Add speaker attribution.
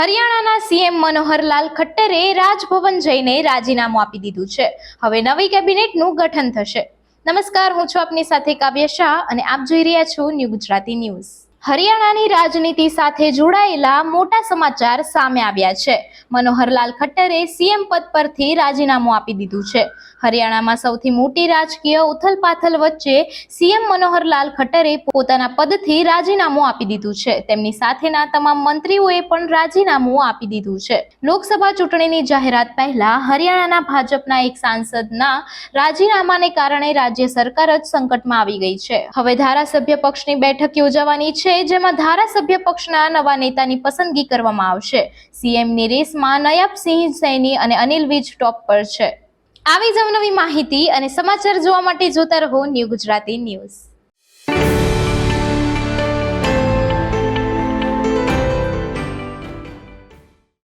Speaker 1: હરિયાણાના સીએમ મનોહરલાલ ખટ્ટરે રાજભવન જઈને રાજીનામું આપી દીધું છે. હવે નવી કેબિનેટનું ગઠન થશે. નમસ્કાર, હું છું આપની સાથે કાવ્ય શાહ અને આપ જોઈ રહ્યા છો ન્યૂ ગુજરાતી ન્યૂઝ. હરિયાણાની રાજનીતિ સાથે જોડાયેલા મોટા સમાચાર સામે આવ્યા છે. મનોહરલાલ ખટ્ટરે સીએમ પદ પરથી રાજીનામું આપી દીધું છે. હરિયાણામાં સૌથી મોટી રાજકીય ઉથલપાથલ વચ્ચે સીએમ મનોહરલાલ ખટ્ટરે પોતાના પદથી રાજીનામું આપી દીધું છે. તેમની સાથેના તમામ મંત્રીઓએ પણ રાજીનામું આપી દીધું છે. લોકસભા ચૂંટણીની જાહેરાત પહેલા હરિયાણાના ભાજપના એક સાંસદના રાજીનામાને કારણે રાજ્ય સરકાર જ સંકટમાં આવી ગઈ છે. હવે ધારાસભ્ય પક્ષની બેઠક યોજાવાની છે. જેમાં ધારાસભ્ય પક્ષના નવા નેતાની પસંદગી કરવામાં આવશે. સીએમની રેસમાં નયાબસિંહ સૈની અને અનિલ વિજ ટોપ પર છે. આવી જ નવી માહિતી અને સમાચાર જોવા માટે જોતા રહો ન્યૂ ગુજરાતી ન્યૂઝ.